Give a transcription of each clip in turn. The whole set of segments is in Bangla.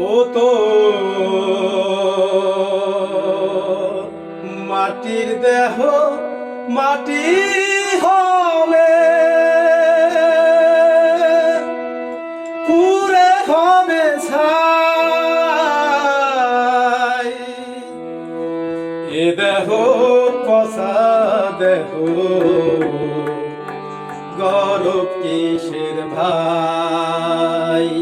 ও তো মাটির দেহ মাটি হবে পুরে হবে এ দেহ পসা দেহ গরব কিসের ভাই?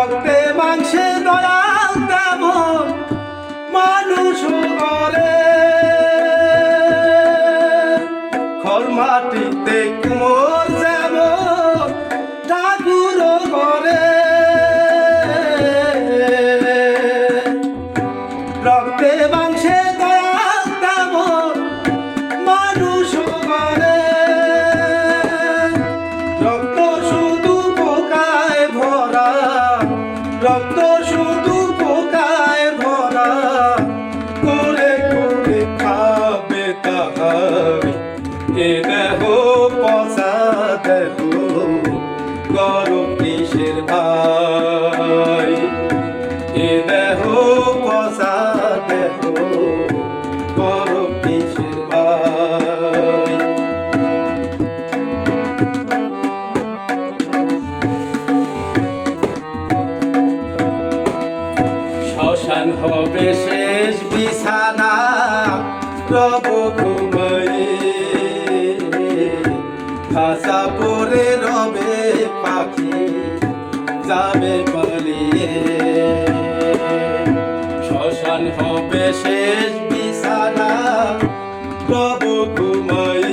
রক্তে মাংসে দয়াল তেমন মানুষ করে। খর মাটিতে কুমোর যেমন ঠাকুর বলে খাবে তাহাবে এ দেহ পচা দেহ গরম কিসের ভাই। এ দেহ পচা দেহ গরম কিসের ভাই। শ্মশান হবে শেষ বিছানা প্রভু ঘুমাই ভাষা পরে রবে পাখি, যাবে পালিয়ে শ্মশান হবে শেষ বিছানা প্রভু ঘুমাই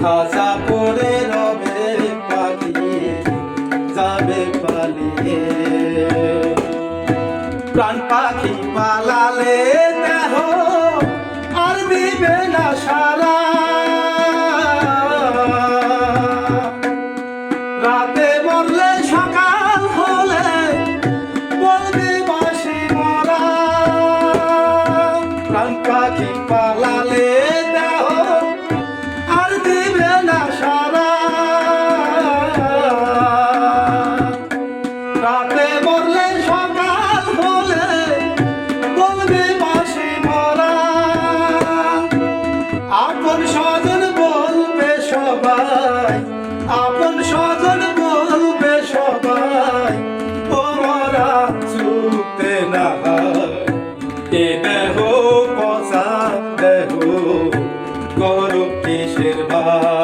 ভাষা পরে প্রাণ পাখি পালালে দেহ আর দিবে না সারা। দেহ গরম কিসের ভাই